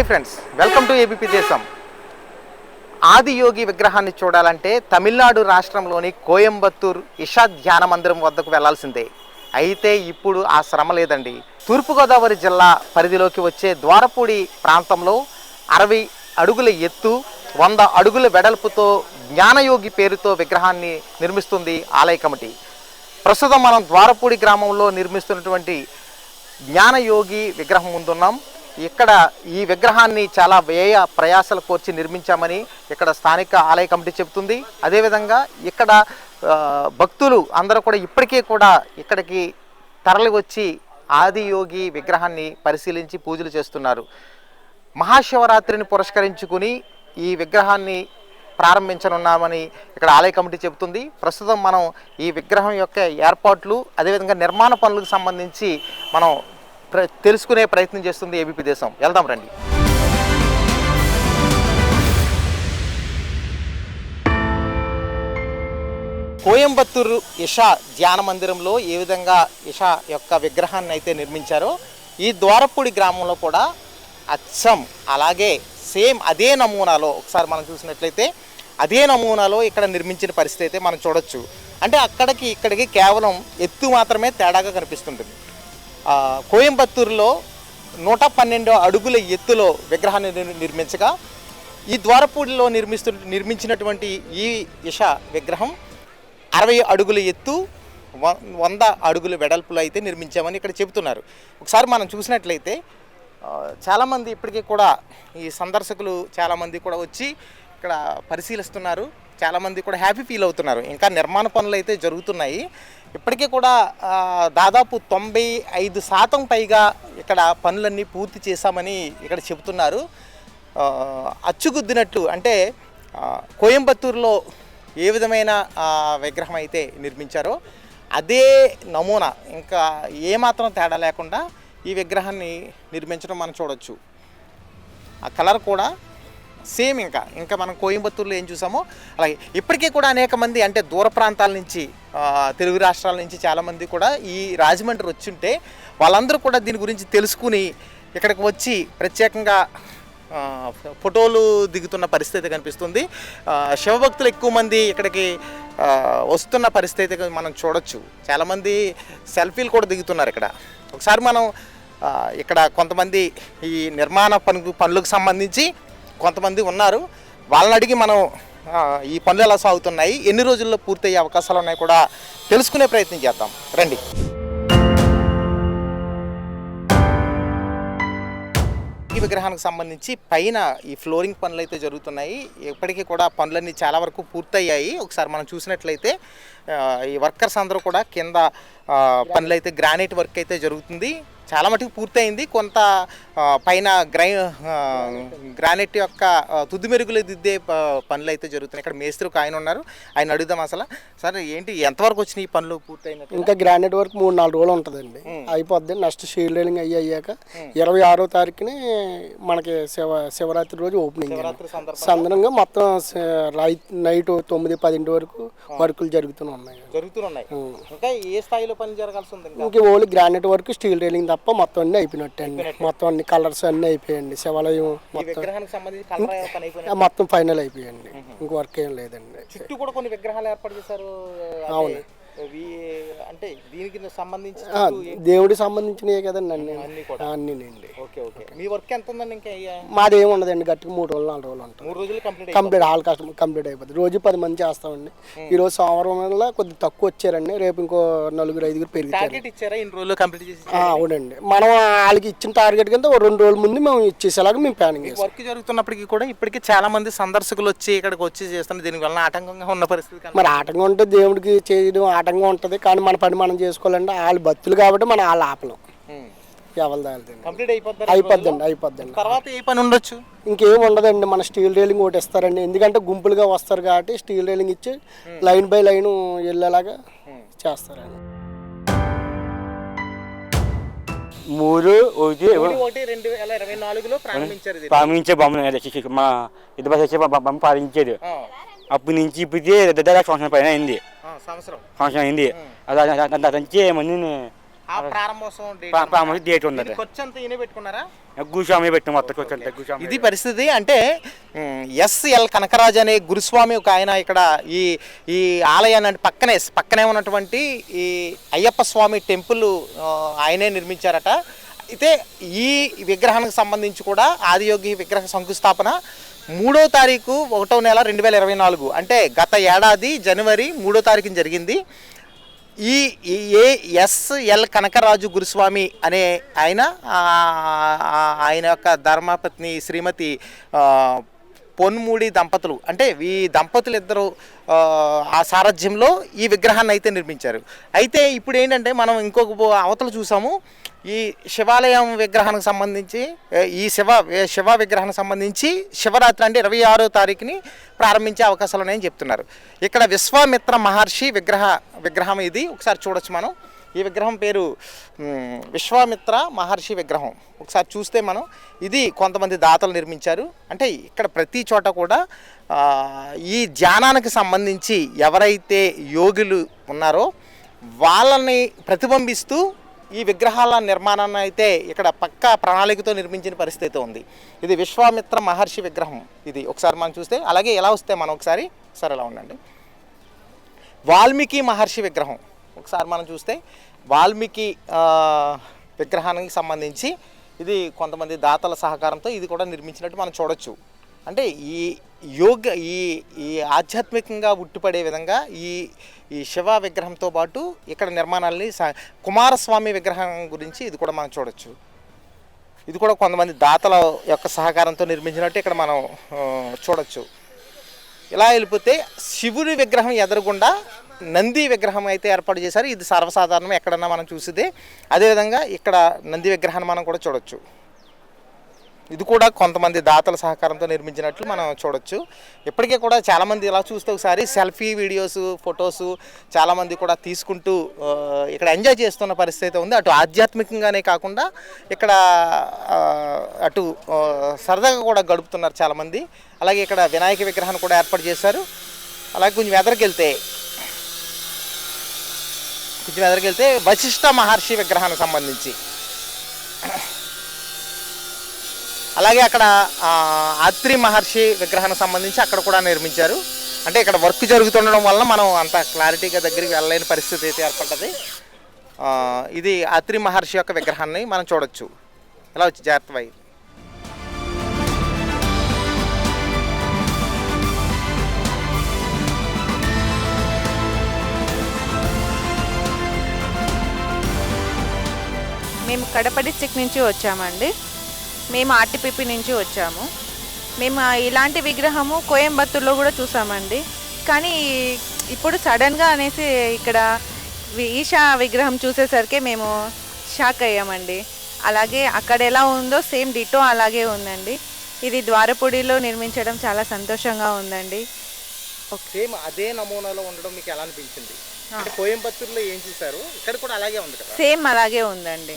Hi friends welcome to ABP Desam. Adiyogi విగ్రహాన్ని చూడాలంటే తమిళనాడు రాష్ట్రంలోని కోయంబత్తూర్ ఇషా ధ్యాన మందిరం వద్దకు వెళ్ళాల్సిందే. అయితే ఇప్పుడు ఆ శ్రమ లేదండి. తూర్పుగోదావరి జిల్లా పరిధిలోకి వచ్చే ద్వారపూడి ప్రాంతంలో అరవై అడుగుల ఎత్తు వంద అడుగుల వెడల్పుతో జ్ఞానయోగి పేరుతో విగ్రహాన్ని నిర్మిస్తుంది ఆలయ కమిటీ. ప్రస్తుతం మనం ద్వారపూడి గ్రామంలో నిర్మిస్తున్నటువంటి జ్ఞానయోగి విగ్రహం ముందున్నాం. ఇక్కడ ఈ విగ్రహాన్ని చాలా వ్యయ ప్రయాసలు కోర్చి నిర్మించామని ఇక్కడ స్థానిక ఆలయ కమిటీ చెబుతుంది. అదేవిధంగా ఇక్కడ భక్తులు అందరూ కూడా ఇప్పటికీ కూడా ఇక్కడికి తరలి వచ్చి ఆదియోగి విగ్రహాన్ని పరిశీలించి పూజలు చేస్తున్నారు. మహాశివరాత్రిని పురస్కరించుకుని ఈ విగ్రహాన్ని ప్రారంభించనున్నామని ఇక్కడ ఆలయ కమిటీ చెబుతుంది. ప్రస్తుతం మనం ఈ విగ్రహం యొక్క ఏర్పాట్లు అదేవిధంగా నిర్మాణ పనులకు సంబంధించి మనం తెలుసుకునే ప్రయత్నం చేస్తుంది ఏబీపీ దేశం. వెళ్దాం రండి. కోయంబత్తూరు ఇషా ధ్యాన మందిరంలో ఏ విధంగా ఇషా యొక్క విగ్రహాన్ని అయితే నిర్మించారో ఈ ద్వారపూడి గ్రామంలో కూడా అచ్చం అలాగే సేమ్ అదే నమూనాలో ఒకసారి మనం చూసినట్లయితే అదే నమూనాలో ఇక్కడ నిర్మించిన పరిస్థితి అయితే మనం చూడొచ్చు. అంటే అక్కడికి ఇక్కడికి కేవలం ఎత్తు మాత్రమే తేడాగా కనిపిస్తుంటుంది. కోయంబత్తూరులో నూట పన్నెండు అడుగుల ఎత్తులో విగ్రహాన్ని నిర్మించగా ఈ ద్వారపూడిలో నిర్మిస్తు నిర్మించినటువంటి ఈ ఇష విగ్రహం అరవై అడుగుల ఎత్తు వంద అడుగుల వెడల్పులు అయితే నిర్మించామని ఇక్కడ చెబుతున్నారు. ఒకసారి మనం చూసినట్లయితే చాలామంది ఇప్పటికీ కూడా ఈ సందర్శకులు చాలామంది కూడా వచ్చి ఇక్కడ పరిశీలిస్తున్నారు. చాలామంది కూడా హ్యాపీ ఫీల్ అవుతున్నారు. ఇంకా నిర్మాణ పనులు అయితే జరుగుతున్నాయి. ఇప్పటికీ కూడా దాదాపు తొంభై ఐదు శాతం పైగా ఇక్కడ పనులన్నీ పూర్తి చేశామని ఇక్కడ చెబుతున్నారు. ఆ, అచ్చుగుద్దినట్లు అంటే కోయంబత్తూరులో ఏ విధమైన విగ్రహం అయితే నిర్మించారో అదే నమూనా. ఇంకా ఏమాత్రం తేడా లేకుండా ఈ విగ్రహాన్ని నిర్మించడం మనం చూడొచ్చు. ఆ కలర్ కూడా సేమ్ ఇంకా ఇంకా మనం కోయంబత్తూరులో ఏం చూసామో అలాగే ఇప్పటికీ కూడా అనేక మంది అంటే దూర ప్రాంతాల నుంచి తెలుగు రాష్ట్రాల నుంచి చాలామంది కూడా ఈ రాజమండ్రి వచ్చుంటే వాళ్ళందరూ కూడా దీని గురించి తెలుసుకుని ఇక్కడికి వచ్చి ప్రత్యేకంగా ఫోటోలు దిగుతున్న పరిస్థితి కనిపిస్తుంది. శివభక్తులు ఎక్కువ మంది ఇక్కడికి వస్తున్న పరిస్థితి మనం చూడొచ్చు. చాలామంది సెల్ఫీలు కూడా దిగుతున్నారు ఇక్కడ. ఒకసారి మనం ఇక్కడ కొంతమంది ఈ నిర్మాణ పనులు పనులకు సంబంధించి కొంతమంది ఉన్నారు. వాళ్ళని అడిగి మనం ఈ పనులు ఎలా సాగుతున్నాయి ఎన్ని రోజుల్లో పూర్తయ్యే అవకాశాలు ఉన్నాయి కూడా తెలుసుకునే ప్రయత్నం చేద్దాం. రండి. ఈ విగ్రహానికి సంబంధించి పైన ఈ ఫ్లోరింగ్ పనులు అయితే జరుగుతున్నాయి. ఇప్పటికీ కూడా పనులన్నీ చాలా వరకు పూర్తయ్యాయి. ఒకసారి మనం చూసినట్లయితే ఈ వర్కర్స్ అందరూ కూడా కింద పనులైతే పనులు అయితే గ్రానైట్ వర్క్ అయితే జరుగుతుంది. చాలా మటుకు పూర్తయింది. కొంత పైన గ్రై గ్రానైట్ యొక్క తుది మెరుగులు దిద్దే పనులు అయితే జరుగుతున్నాయి. ఇక్కడ మేస్త్రి ఒక ఆయన ఉన్నారు. ఆయన అడుగుదాం అసలు. సార్ ఏంటి ఎంతవరకు వచ్చినాయి ఈ పనులు పూర్తయినట్టు? ఇంకా గ్రానైట్ వర్క్ మూడు నాలుగు రోజులు ఉంటుందండి. అయిపోద్ది. నెక్స్ట్ షీల్ రైలింగ్ అయ్యి అయ్యాక ఇరవై ఆరో తారీఖుని మనకి శివ శివరాత్రి రోజు ఓపెనింగ్ సందర్భంగా? మొత్తం నైట్ తొమ్మిది పదింటి వరకు వర్కులు జరుగుతూనే ఉన్నాయి. జరుగుతున్నాయి ఇంకా ఏ స్థాయిలో పని జరగాల్సి ఉంది ఇంకా ఇంక only granite work steel railing తప్ప మొత్తం అన్ని అయిపోయినట్టు. అండి మొత్తం అన్ని కలర్స్ అన్ని అయిపోయాయండి. శివాలయం మొత్తం. మొత్తం ఫైనల్ అయిపోయాయండి. ఇంక వర్క్ ఏం లేదండి. చుట్టూ కూడా కొన్ని విగ్రహాలు ఏర్పాటు చేశారు అవును. అంటే దీనికి సంబంధించి దేవుడికి సంబంధించినవి కదండి అన్ని. అన్నీనండి ఓకే ఓకే. మీ వర్క్ ఎంత ఉందండి ఇంకా మాది ఏమి ఉండదండి గట్టిగా మూడు రోజులు నాలుగు రోజులు ఉంటుంది. మూడు రోజులు complete complete all customer complete అయిపోతుంది. రోజు పది మంది చేస్తామండి. ఈ రోజు సోమవారం వల్ల కొద్దిగా తక్కువ వచ్చారండి. రేపు ఇంకో నలుగురు ఐదుగురు పెరుగుతారు టార్గెట్ ఇచ్చారా? ఇన్ని రోజులు కంప్లీట్ చేసి అవునండి. మనం వాళ్ళకి ఇచ్చిన టార్గెట్ కింద రెండు రోజుల ముందు మేము ఇచ్చేసేలాగా మేము ప్లానింగ్ చేస్తాం. వర్క్ జరుగుతున్నప్పటికీ కూడా ఇప్పటికీ చాలా మంది సందర్శకులు వచ్చి ఇక్కడికి వచ్చి చేస్తున్నారు దీని వలన ఆటంకంగా ఉన్న పరిస్థితి మరి ఆటంకం ఉంటే దేవుడికి చేయడం ఆటంకం ఉంటుంది. కానీ మన పని మనం చేసుకోవాలంటే వాళ్ళు భక్తులు కాబట్టి మనం వాళ్ళ ఆపలం. కంప్లీట్ అయిపోద్దండి అయిపోద్దండి తర్వాత ఏ పని ఉండొచ్చు? ఇంకేం ఉండదండి మన స్టీల్ రైలింగ్ ఒకటి ఇస్తారండి ఎందుకంటే గుంపులుగా వస్తారు కాబట్టి స్టీల్ రైలింగ్ ఇచ్చి లైన్ బై లైన్ వెళ్ళేలాగా చేస్తారండి. మూడు ఒకటి రెండు వేల ఇరవై నాలుగులో ప్రారంభించారు ఇది. పాలించే బొమ్మ మా ఇది బస్ వచ్చే బొమ్మ పాలించేది. అప్పటి నుంచి ఇప్పటికే దాదాపు సంవత్సరం పైన అయింది. సంవత్సరం. సంవత్సరం అయింది. అది అది- అది నుంచి మందిని మొత్తం ఇది పరిస్థితి అంటే ఎస్ఎల్ కనకరాజు అనే గురుస్వామి ఒక ఆయన ఇక్కడ ఈ ఈ ఆలయాన్ని అంటే పక్కనే పక్కనే ఉన్నటువంటి ఈ అయ్యప్ప స్వామి టెంపుల్ ఆయనే నిర్మించారట. అయితే ఈ విగ్రహానికి సంబంధించి కూడా ఆదియోగి విగ్రహ శంకుస్థాపన మూడో తారీఖు ఒకటో నెల రెండు వేల ఇరవై నాలుగు. అంటే గత ఏడాది జనవరి మూడో తారీఖున జరిగింది. ఈ ఏఎస్ఎల్ కనకరాజు గురుస్వామి అనే ఆయన ఆయన యొక్క ధర్మపత్ని శ్రీమతి పొన్మూడి దంపతులు. అంటే ఈ దంపతులు ఇద్దరు ఆ, సారథ్యంలో ఈ విగ్రహాన్ని అయితే నిర్మించారు. అయితే ఇప్పుడు ఏంటంటే మనం ఇంకొక అవతలు చూసాము. ఈ శివాలయం విగ్రహానికి సంబంధించి ఈ శివ శివ విగ్రహానికి సంబంధించి శివరాత్రి అంటే ఇరవై ఆరో తారీఖుని ప్రారంభించే అవకాశాలు ఉన్నాయని చెప్తున్నారు. ఇక్కడ విశ్వామిత్ర మహర్షి విగ్రహ విగ్రహం ఇది. ఒకసారి చూడొచ్చు మనం. ఈ విగ్రహం పేరు విశ్వామిత్ర మహర్షి విగ్రహం. ఒకసారి చూస్తే మనం ఇది కొంతమంది దాతలు నిర్మించారు. అంటే ఇక్కడ ప్రతి చోట కూడా ఈ ధ్యానానికి సంబంధించి ఎవరైతే యోగులు ఉన్నారో వాళ్ళని ప్రతిబింబిస్తూ ఈ విగ్రహాల నిర్మాణాన్ని అయితే ఇక్కడ పక్కా ప్రణాళికతో నిర్మించిన పరిస్థితి ఉంది. ఇది విశ్వామిత్ర మహర్షి విగ్రహం. ఇది ఒకసారి మనం చూస్తే అలాగే ఎలా వస్తే మనం ఒకసారి సరే ఎలా ఉండండి. వాల్మీకి మహర్షి విగ్రహం. ఒకసారి మనం చూస్తే వాల్మీకి విగ్రహానికి సంబంధించి ఇది కొంతమంది దాతల సహకారంతో ఇది కూడా నిర్మించినట్టు మనం చూడొచ్చు. అంటే ఈ యోగ ఈ ఈ ఆధ్యాత్మికంగా ఉట్టిపడే విధంగా ఈ ఈ శివ విగ్రహంతో పాటు ఇక్కడ నిర్మాణాలని కుమారస్వామి విగ్రహం గురించి ఇది కూడా మనం చూడొచ్చు. ఇది కూడా కొంతమంది దాతల యొక్క సహకారంతో నిర్మించినట్టు ఇక్కడ మనం చూడొచ్చు. ఇలా వెళ్ళిపోతే శివుని విగ్రహం ఎదురుగుండా నంది విగ్రహం అయితే ఏర్పాటు చేశారు. ఇది సర్వసాధారణం ఎక్కడన్నా మనం చూసిదే అదేవిధంగా ఇక్కడ నంది విగ్రహాన్ని మనం కూడా చూడొచ్చు. ఇది కూడా కొంతమంది దాతల సహకారంతో నిర్మించినట్లు మనం చూడొచ్చు. ఇప్పటికే కూడా చాలామంది ఇలా చూస్తే ఒకసారి సెల్ఫీ వీడియోస్ ఫొటోస్ చాలామంది కూడా తీసుకుంటూ ఇక్కడ ఎంజాయ్ చేస్తున్న పరిస్థితి అయితే ఉంది. అటు ఆధ్యాత్మికంగానే కాకుండా ఇక్కడ అటు సరదాగా కూడా గడుపుతున్నారు చాలామంది. అలాగే ఇక్కడ వినాయక విగ్రహాన్ని కూడా ఏర్పాటు చేశారు. అలాగే కొంచెం ఎదరికి వెళ్తే కొంచెం ఎదరికి వెళ్తే వశిష్ఠ మహర్షి విగ్రహానికి సంబంధించి. అలాగే అక్కడ ఆత్రి అత్రి మహర్షి విగ్రహానికి సంబంధించి అక్కడ కూడా నిర్మించారు. అంటే ఇక్కడ వర్క్ జరుగుతుండడం వలన మనం అంత క్లారిటీగా దగ్గరికి వెళ్ళలేని పరిస్థితి అయితే ఏర్పడ్డది. ఇది అత్రి మహర్షి యొక్క విగ్రహాన్ని మనం చూడొచ్చు. ఇలా వచ్చి జాగ్రత్త మేము కడప డిస్టిక్ నుంచి వచ్చామండి. మేము ఆర్టీపీపీ నుంచి వచ్చాము. మేము ఇలాంటి విగ్రహము కోయంబత్తూర్లో కూడా చూసామండి. కానీ ఇప్పుడు సడన్గా అనేసి ఇక్కడ వి- ఈషా విగ్రహం చూసేసరికి మేము షాక్ అయ్యామండి. అలాగే అక్కడ ఎలా ఉందో సేమ్ డిటో అలాగే ఉందండి. ఇది ద్వారపూడిలో నిర్మించడం చాలా సంతోషంగా ఉందండి. సేమ్ అదే నమూనాలో ఉండడం మీకు ఎలా అనిపించింది? కోయంబత్తూరులో ఏం చూసారు ఇక్కడ కూడా అలాగే ఉంది కదా? సేమ్ అలాగే ఉందండి.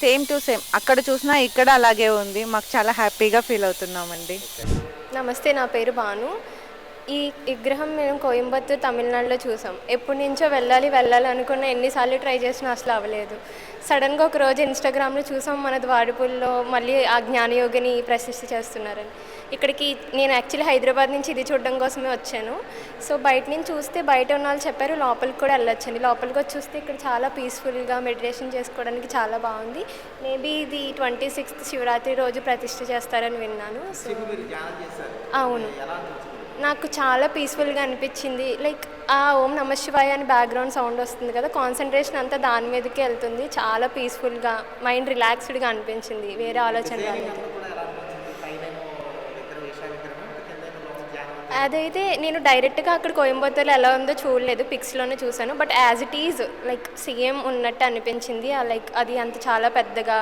Same to same. అక్కడ చూసినా ఇక్కడ అలాగే ఉంది. మాకు చాలా హ్యాపీగా ఫీల్ అవుతున్నామండి. నమస్తే నా పేరు భాను. ఈ విగ్రహం మేము కోయంబత్తూర్ తమిళనాడులో చూసాం. ఎప్పటి నుంచో వెళ్ళాలి వెళ్ళాలి అనుకున్న ఎన్నిసార్లు ట్రై చేసినా అసలు అవ్వలేదు. సడన్గా ఒక రోజు ఇన్స్టాగ్రామ్లో చూసాం మన ద్వారపుల్లో మళ్ళీ ఆ జ్ఞానయోగిని ప్రశస్తి చేస్తున్నారని. ఇక్కడికి నేను యాక్చువల్లీ హైదరాబాద్ నుంచి ఇది చూడడం కోసమే వచ్చాను. సో బయట నుంచి చూస్తే బయట ఉన్న వాళ్ళు చెప్పారు లోపలికి కూడా వెళ్ళొచ్చండి. లోపలికి వచ్చి చూస్తే ఇక్కడ చాలా పీస్ఫుల్గా మెడిటేషన్ చేసుకోవడానికి చాలా బాగుంది. మేబీ ఇది ట్వంటీ సిక్స్త్ శివరాత్రి రోజు ప్రతిష్ఠ చేస్తారని విన్నాను. సో అవును. నాకు చాలా పీస్ఫుల్గా అనిపించింది. లైక్ ఆ ఓం నమ శివాయ అని బ్యాక్గ్రౌండ్ సౌండ్ వస్తుంది కదా కాన్సన్ట్రేషన్ అంతా దాని మీదకే వెళ్తుంది. చాలా పీస్ఫుల్గా మైండ్ రిలాక్స్డ్గా అనిపించింది. వేరే ఆలోచన రాలేదు. అదైతే నేను డైరెక్ట్గా అక్కడ కోయంబత్తూర్లో ఎలా ఉందో చూడలేదు పిక్స్లోనే చూశాను. But as it is like same ఉన్నట్టు అనిపించింది. లైక్ అది అంత చాలా పెద్దగా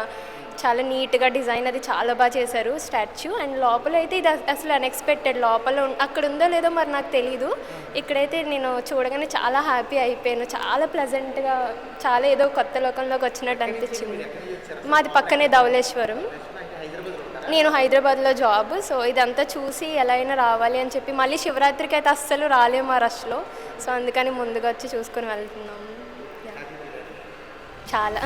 చాలా నీట్గా డిజైన్ అది చాలా బాగా చేశారు స్టాచ్యూ. అండ్ లోపల అయితే ఇది అసలు అన్ఎక్స్పెక్టెడ్ లోపల అక్కడ ఉందో లేదో మరి నాకు తెలీదు. ఇక్కడైతే నేను చూడగానే చాలా హ్యాపీ అయిపోయాను. చాలా ప్లెజెంట్గా చాలా ఏదో కొత్త లోకంలోకి వచ్చినట్టు అనిపించింది. మాది పక్కనే ధవళేశ్వరం. నేను హైదరాబాద్లో జాబ్ సో ఇదంతా చూసి ఎలా అయినా రావాలి అని చెప్పి మళ్ళీ శివరాత్రికి అయితే అస్సలు రాలేము ఆ రష్లో. సో అందుకని ముందుగా వచ్చి చూసుకొని వెళ్తున్నాము చాలా.